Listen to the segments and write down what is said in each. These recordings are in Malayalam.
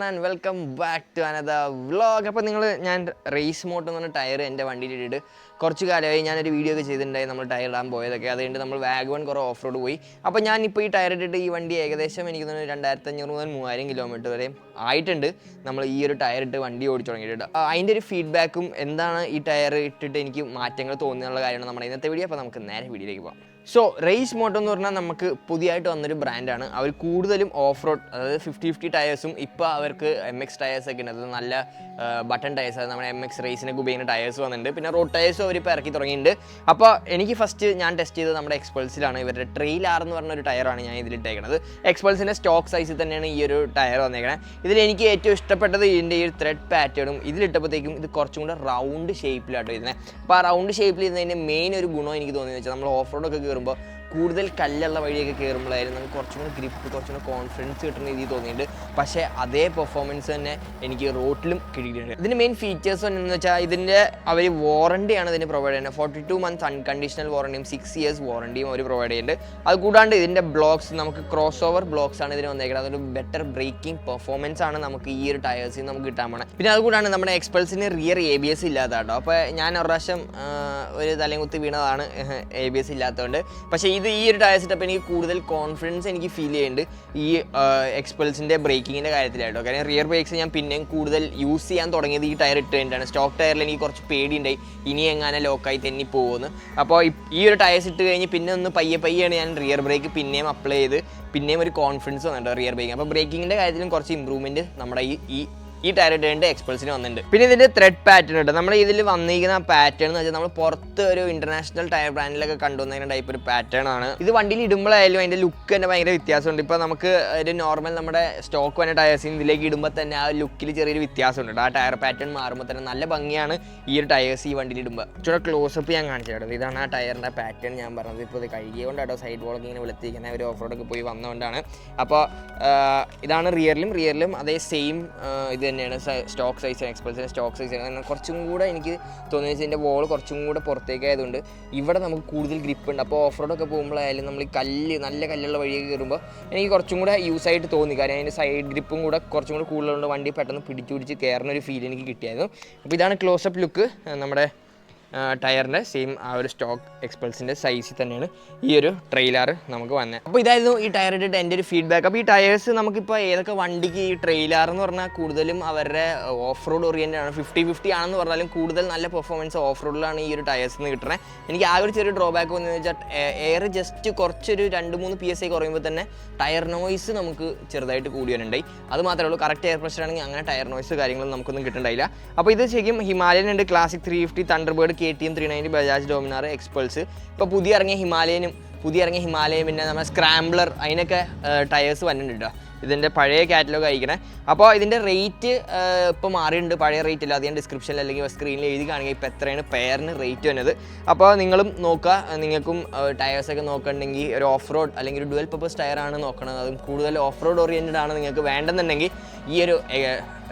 And welcome back to another vlog അപ്പോൾ നിങ്ങൾ ഞാൻ റേസ് മോട്ട് എന്ന് പറഞ്ഞ ടയർ എന്റെ വണ്ടിയിൽ ഇട്ടിട്ട് കുറച്ച് കാലമായി ഞാനൊരു വീഡിയോ ഒക്കെ ചെയ്തിട്ടുണ്ടായി നമ്മൾ ടയർ ഇടാൻ പോയതൊക്കെ. അതുകൊണ്ട് നമ്മൾ വാഗ് വൺ കുറേ ഓഫ് റോഡ് പോയി. അപ്പോൾ ഞാൻ ഇപ്പോൾ ഈ ടയർ ഇട്ടിട്ട് ഈ വണ്ടി ഏകദേശം എനിക്ക് തോന്നുന്നു രണ്ടായിരത്തി അഞ്ഞൂറ് മുതൽ മൂവായിരം കിലോമീറ്റർ വരെ ആയിട്ടുണ്ട്. നമ്മൾ ഈ ഒരു ടയർ ഇട്ട് വണ്ടി ഓടിച്ചു തുടങ്ങിയിട്ടുണ്ട് അതിന്റെ ഒരു ഫീഡ്ബാക്കും എന്താണ് ഈ ടയർ ഇട്ടിട്ട് എനിക്ക് മാറ്റങ്ങൾ തോന്നിയുള്ള കാര്യമാണ് നമ്മുടെ ഇന്നത്തെ വീഡിയോ അപ്പോൾ നമുക്ക് നേരെ വീഡിയോയിലേക്ക് പോകാം. സോ റേസ് മോട്ടോ എന്ന് പറഞ്ഞാൽ നമുക്ക് പുതിയതായിട്ട് വന്നൊരു ബ്രാൻഡാണ് അവർ കൂടുതലും ഓഫ് റോഡ് അതായത് ഫിഫ്റ്റി ഫിഫ്റ്റി ടയേഴ്സും ഇപ്പോൾ അവർക്ക് എം എക്സ് ടയേഴ്സൊക്കെ ഉണ്ട്. അത് നല്ല ബട്ടൺ ടയേഴ്സ് അതായത് നമ്മുടെ എം എക്സ് റേസിനൊക്കെ ഉപയോഗിക്കുന്ന ടയേഴ്സ് വന്നിട്ടുണ്ട്. പിന്നെ റോഡ് ടയേഴ്സും അവർ ഇപ്പോൾ ഇറക്കി തുടങ്ങിയിട്ടുണ്ട്. അപ്പോൾ എനിക്ക് ഫസ്റ്റ് ഞാൻ ടെസ്റ്റ് ചെയ്തത് നമ്മുടെ എക്സ്പൾസിലാണ് ഇവരുടെ ട്രെയിൽ ആർ എന്ന് പറഞ്ഞ ഒരു ടയറാണ് ഞാൻ ഇതിലിട്ടേക്കുന്നത് എക്സ്പൾസിന്റെ സ്റ്റോക്ക് സൈസിൽ തന്നെയാണ് ഈ ഒരു ടയർ വന്നേക്കണത് ഇതിൽ എനിക്ക് ഏറ്റവും ഇഷ്ടപ്പെട്ടത് ഇതിന്റെ ഈ ത്രെഡ് പാറ്റേണും ഇതിലിട്ടപ്പോഴത്തേക്കും ഇത് കുറച്ചും കൂടെ റൗണ്ട് ഷേപ്പിലാട്ടോ ഇതിനെ. അപ്പോൾ ആ റൗണ്ട് ഷേപ്പിൽ ഇരുന്നതിന്റെ മെയിൻ ഒരു ഗുണം എനിക്ക് തോന്നിയെന്ന് വെച്ചാൽ നമ്മൾ ഓഫ് റോഡൊക്കെ കയറുമ്പോൾ കൂടുതൽ കല്ലുള്ള വഴിയൊക്കെ കയറുമ്പോഴായിരുന്നു നമുക്ക് കുറച്ചും കൂടി ഗ്രിപ്പ് കുറച്ചും കൂടി കോൺഫിഡൻസ് കിട്ടുന്ന രീതിയിൽ തോന്നിയിട്ടുണ്ട്. പക്ഷേ അതേ പെർഫോമൻസ് തന്നെ എനിക്ക് റോട്ടിലും കിട്ടിയിട്ടുണ്ട്. ഇതിന്റെ മെയിൻ ഫീച്ചേഴ്സ് എന്ന് വെച്ചാൽ ഇതിന്റെ അവർ വാറണ്ടിയാണ് ഇതിന് പ്രൊവൈഡ് ചെയ്യുന്നത്. ഫോർട്ടി ടു മന്ത്സ് അൺകണ്ടീഷണൽ വാറണ്ടിയും സിക്സ് ഇയേഴ്സ് വാറണ്ടിയും അവർ പ്രൊവൈഡ് ചെയ്യുന്നുണ്ട്. അത് കൂടാണ്ട് ഇതിന്റെ ബ്ലോക്സ് നമുക്ക് ക്രോസ് ഓവർ ബ്ലോക്സ് ആണ് ഇതിന് വന്നേക്കുന്നത്. അതൊരു ബെറ്റർ ബ്രേക്കിംഗ് പെർഫോമൻസ് ആണ് നമുക്ക് ഈ ഒരു ടയേഴ്സിൽ നമുക്ക് കിട്ടാൻ പോണേ പിന്നെ അതുകൂടാണ് നമ്മുടെ എക്സ്പൾസിന് റിയർ എ ബി എസ് ഇല്ലാത്തതാട്ടോ. അപ്പോൾ ഞാൻ ഒരു പ്രാവശ്യം ഒരു തലയും കുത്തി വീണതാണ് എ ബി എസ് ഇല്ലാത്തതുകൊണ്ട്. പക്ഷേ ഇത് ഈ ഒരു ടയർ സെറ്റപ്പ് എനിക്ക് കൂടുതൽ കോൺഫിഡൻസ് എനിക്ക് ഫീൽ ചെയ്യുന്നുണ്ട്. ഈ എക്സ്പൾസിന്റെ ബ്രേക്കിങ്ങിന്റെ കാര്യത്തിലായിട്ടോ. കാരണം റിയർ ബ്രേക്സ് ഞാൻ പിന്നെയും കൂടുതൽ യൂസ് ചെയ്യാൻ തുടങ്ങിയത് ഈ ടയർ ഇട്ട് കഴിഞ്ഞിട്ടാണ്. സ്റ്റോക്ക് ടയറിൽ എനിക്ക് കുറച്ച് പേടിയുണ്ടായി. ഇനി എങ്ങനെ ലോക്കായി തെന്നി പോകുമെന്ന് അപ്പോൾ ഈ ഒരു ടയർസ് ഇട്ട് കഴിഞ്ഞ് പിന്നെ ഒന്ന് പയ്യെ പയ്യാണ് ഞാൻ റിയർ ബ്രേക്ക് പിന്നെയും അപ്ലൈ ചെയ്ത്. പിന്നെയും ഒരു കോൺഫിഡൻസ് വന്നിട്ടുണ്ടോ റിയർ ബ്രേക്കിങ് അപ്പോൾ ബ്രേക്കിങ്ങിന്റെ കാര്യത്തിലും കുറച്ച് ഇമ്പ്രൂവ്മെന്റ് നമ്മുടെ ഈ ഈ ഈ ഇടേണ്ട എക്സ്പൾസിന് വന്നിട്ടുണ്ട്. പിന്നെ ഇതിന്റെ ത്രെഡ് പാറ്റേൺ ഉണ്ട്. നമ്മൾ ഇതിൽ വന്നിരിക്കുന്ന പാറ്റേൺ എന്ന് വെച്ചാൽ നമ്മൾ പുറത്ത് ഒരു ഇന്റർനാഷണൽ ടയർ ബ്രാൻഡിലൊക്കെ കണ്ടുവന്ന ടൈപ്പ് ഒരു പാറ്റേൺ ആണ്. ഇത് വണ്ടിയിൽ ഇടുമ്പോഴായാലും അതിന്റെ ലുക്ക് തന്നെ ഭയങ്കര വ്യത്യാസമുണ്ട്. ഇപ്പോൾ നമുക്ക് ഒരു നോർമൽ നമ്മുടെ സ്റ്റോക്ക് വന്ന ടയർസ് ഇതിലേക്ക് ഇടുമ്പോൾ തന്നെ ആ ലുക്കിൽ ചെറിയൊരു വ്യത്യാസമുണ്ട് ആ ടയർ പാറ്റേൺ മാറുമ്പോൾ തന്നെ നല്ല ഭംഗിയാണ് ഈ ഒരു ടയേഴ്സ് ഈ വണ്ടിയിൽ ഇടുമ്പോൾ കുറച്ചുകൂടെ ക്ലോസപ്പ് ഞാൻ കാണിച്ചു ഇതാണ് ആ ടയറിന്റെ പാറ്റേൺ ഞാൻ പറഞ്ഞത്. ഇപ്പോൾ ഇത് കഴുകിയോണ്ടാട്ടോ സൈഡ് വോളൊക്കെ ഇങ്ങനെ വെളുത്തിരിക്കുന്നത് ഒരു ഓഫ് റോഡൊക്കെ പോയി വന്നതുകൊണ്ടാണ്. അപ്പോൾ ഇതാണ് റിയറിലും റിയറിലും അതേ സെയിം ഇത് തന്നെയാണ് സ്റ്റോക്ക് സൈസ് എക്സ്പൾസിന്റെ സ്റ്റോക്ക് സൈസ് അങ്ങനെ കുറച്ചും കൂടെ എനിക്ക് തോന്നിയത് ഇതിന്റെ വോൾ കുറച്ചും കൂടെ പുറത്തേക്ക് ആയതുകൊണ്ട് ഇവിടെ നമുക്ക് കൂടുതൽ ഗ്രിപ്പ് ഉണ്ട്. അപ്പോൾ ഓഫ് റോഡൊക്കെ പോകുമ്പോഴായാലും നമ്മൾ ഈ കല്ല് നല്ല കല്ലുള്ള വഴിയൊക്കെ കയറുമ്പോൾ എനിക്ക് കുറച്ചും കൂടെ യൂസ് ആയിട്ട് തോന്നി. കാരണം അതിന്റെ സൈഡ് ഗ്രിപ്പും കൂടെ കുറച്ചും കൂടെ കൂടുതലുണ്ട് വണ്ടി പെട്ടെന്ന് പിടിച്ചു പിടിച്ച് കയറുന്ന ഒരു ഫീൽ എനിക്ക് കിട്ടിയായിരുന്നു. അപ്പോൾ ഇതാണ് ക്ലോസപ്പ് ലുക്ക് നമ്മുടെ ടയറിന്റെ സെയിം ആ ഒരു സ്റ്റോക്ക് എക്സ്പൾസിന്റെ സൈസിൽ തന്നെയാണ് ഈ ഒരു ട്രെയിലർ നമുക്ക് വന്നത് അപ്പോൾ ഇതായിരുന്നു ഈ ടയർ ഇട്ടിട്ട് എന്റെ ഒരു ഫീഡ്ബാക്ക് അപ്പോൾ ഈ ടയേഴ്സ് നമുക്കിപ്പോൾ ഏതൊക്കെ വണ്ടിക്ക് ഈ ട്രെയിലർ എന്ന് പറഞ്ഞാൽ കൂടുതലും അവരുടെ ഓഫ് റോഡ് ഓറിയന്റ് ആണ്. ഫിഫ്റ്റി ഫിഫ്റ്റി ആണെന്ന് പറഞ്ഞാലും കൂടുതൽ നല്ല പെർഫോമൻസ് ഓഫ് റോഡിലാണ് ഈ ഒരു ടയേഴ്സ് നിന്ന് കിട്ടുന്നത് എനിക്ക് ആ ഒരു ചെറിയ ഡ്രോബാക്ക് വന്നതെന്ന് വെച്ചാൽ എയർ ജസ്റ്റ് കുറച്ചൊരു രണ്ട് മൂന്ന് പി എസ് ഐ കുറയുമ്പോൾ തന്നെ ടയർ നോയ്സ് നമുക്ക് ചെറുതായിട്ട് കൂടി വരുന്നുണ്ടായി അത് മാത്രമേ ഉള്ളൂ. കറക്റ്റ് എയർ പ്രഷർ ആണെങ്കിൽ അങ്ങനെ ടയർ നോയ്സ് കാര്യങ്ങളും നമുക്കൊന്നും കിട്ടുന്നുണ്ടായില്ല അപ്പോൾ ഇത് ശരിക്കും ഹിമാലയൻ ഉണ്ട് classic three fifty thunderbird K T M three ninety Bajaj Dominar Xpulse ഇപ്പോൾ പുതിയ ഇറങ്ങിയ ഹിമാലയനും പുതിയ ഇറങ്ങിയ ഹിമാലയം പിന്നെ നമ്മുടെ സ്ക്രാംബ്ലർ അതിനൊക്കെ ടയേഴ്സ് വന്നിട്ടുണ്ട് കേട്ടോ ഇതിന്റെ പഴയ കാറ്റലോഗ് അയക്കണേ അപ്പോൾ ഇതിന്റെ റേറ്റ് ഇപ്പോൾ മാറിയിട്ടുണ്ട്. പഴയ റേറ്റ് ഇല്ല ഞാൻ ഡിസ്ക്രിപ്ഷനിൽ അല്ലെങ്കിൽ സ്ക്രീനിൽ എഴുതി കാണുക ഇപ്പോൾ എത്രയാണ് പെയറിന് റേറ്റ് വന്നത്. അപ്പോൾ നിങ്ങളും നോക്കുക നിങ്ങൾക്കും ടയേഴ്സൊക്കെ നോക്കണമെങ്കിൽ ഒരു ഓഫ് റോഡ് അല്ലെങ്കിൽ ഒരു ഡുവൽ പർപ്പസ് ടയറാണ് നോക്കണത്. അതും കൂടുതൽ ഓഫ് റോഡ് ഓറിയന്റഡ് ആണ് നിങ്ങൾക്ക് വേണ്ടെന്നുണ്ടെങ്കിൽ ഈ ഒരു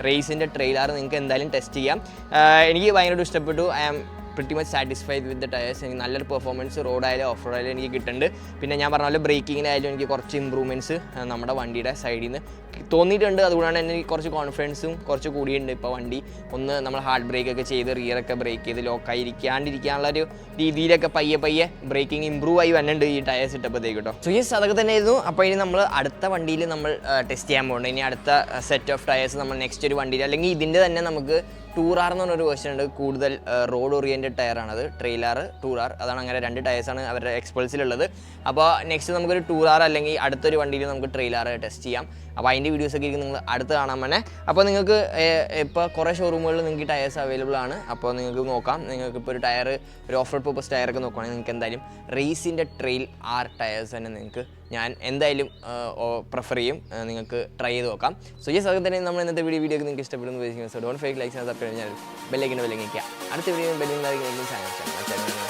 റേസിന്റെ ട്രെയിലർ നിങ്ങൾക്ക് എന്തായാലും ടെസ്റ്റ് ചെയ്യാം. എനിക്ക് ഭയങ്കരമായിട്ട് ഇഷ്ടപ്പെട്ടു. I am pretty much satisfied with the tyres എനിക്ക് നല്ലൊരു പെർഫോമൻസ് റോഡായാലും ഓഫ് റോഡായാലും എനിക്ക് കിട്ടുന്നുണ്ട് പിന്നെ ഞാൻ പറഞ്ഞ പോലെ ബ്രേക്കിങ്ങിനായാലും എനിക്ക് കുറച്ച് ഇമ്പ്രൂവ്മെന്റ്സ് നമ്മുടെ വണ്ടിയുടെ സൈഡിൽ നിന്ന് തോന്നിയിട്ടുണ്ട്. അതുകൊണ്ടാണ് എനിക്ക് കുറച്ച് കോൺഫിഡൻസും കുറച്ച് കൂടിയുണ്ട് ഇപ്പോൾ വണ്ടി. ഒന്ന് നമ്മൾ ഹാർഡ് ബ്രേക്ക് ഒക്കെ ചെയ്ത് റിയറൊക്കെ ബ്രേക്ക് ചെയ്ത് ലോക്കായിരിക്കാണ്ടിരിക്കാനുള്ള ഒരു രീതിയിലൊക്കെ പയ്യെ പയ്യെ ബ്രേക്കിംഗ് ഇമ്പ്രൂവ് ആയി വന്നിട്ടുണ്ട് ഈ ടയേഴ്സ് ഇട്ടപ്പോഴത്തേക്ക് കേട്ടോ സോ യെസ് അതൊക്കെ തന്നെ ആയിരുന്നു അപ്പോൾ ഇനി നമ്മൾ അടുത്ത വണ്ടിയിൽ നമ്മൾ ടെസ്റ്റ് ചെയ്യാൻ പോകുന്നുണ്ട് ഇനി അടുത്ത സെറ്റ് ഓഫ് ടയേഴ്സ് നമ്മൾ നെക്സ്റ്റ് ഒരു വണ്ടിയിൽ അല്ലെങ്കിൽ ഇതിന്റെ തന്നെ നമുക്ക് ടൂർ ആർ എന്ന് പറഞ്ഞൊരു വേർഷൻ ഉണ്ട്. കൂടുതൽ റോഡ് ഓറിയന്റഡ് ടയറാണത്. ട്രെയിലർ ടൂർ ആർ അതാണ് അങ്ങനെ രണ്ട് ടയേഴ്സാണ് അവരുടെ എക്സ്പൾസിലുള്ളത് അപ്പോൾ നെക്സ്റ്റ് നമുക്കൊരു ടൂർ ആർ അല്ലെങ്കിൽ അടുത്തൊരു വണ്ടിയിൽ നമുക്ക് ട്രെയിലർ ടെസ്റ്റ് ചെയ്യാം. അപ്പോൾ അതിന്റെ വീഡിയോസ് ഒക്കെ നിങ്ങൾ അടുത്ത് കാണാൻ തന്നെ അപ്പോൾ നിങ്ങൾക്ക് ഇപ്പോൾ കുറേ ഷോറൂമുകളിൽ നിങ്ങൾക്ക് ടയേഴ്സ് അവൈലബിൾ ആണ്. അപ്പോൾ നിങ്ങൾക്ക് നോക്കാം. നിങ്ങൾക്ക് ഇപ്പോൾ ഒരു ടയർ ഒരു ഓഫ് റോഡ് പർപ്പസ് ടയറൊക്കെ നോക്കുകയാണെങ്കിൽ നിങ്ങൾക്ക് എന്തായാലും റേസിന്റെ ട്രെയിൽ ആർ ടയേഴ്സ് തന്നെ നിങ്ങൾക്ക് ഞാൻ എന്തായാലും പ്രിഫർ ചെയ്യും. നിങ്ങൾക്ക് ട്രൈ ചെയ്ത് നോക്കാം. സോ ഈ അതൊക്കെ തന്നെ നമ്മൾ ഇന്നത്തെ വീഡിയോ വീഡിയോ നിങ്ങൾക്ക് ഇഷ്ടപ്പെടുന്നു സോ ഡോൺ ഫേക്ക് ലൈക്സ് ചെയ്യാൻ ബെല്ലൈക്കിന്റെ ബെല്ലിങ്ങിക്കുക അടുത്ത വീഡിയോ ബെല്ലിംഗ് ചാനൽ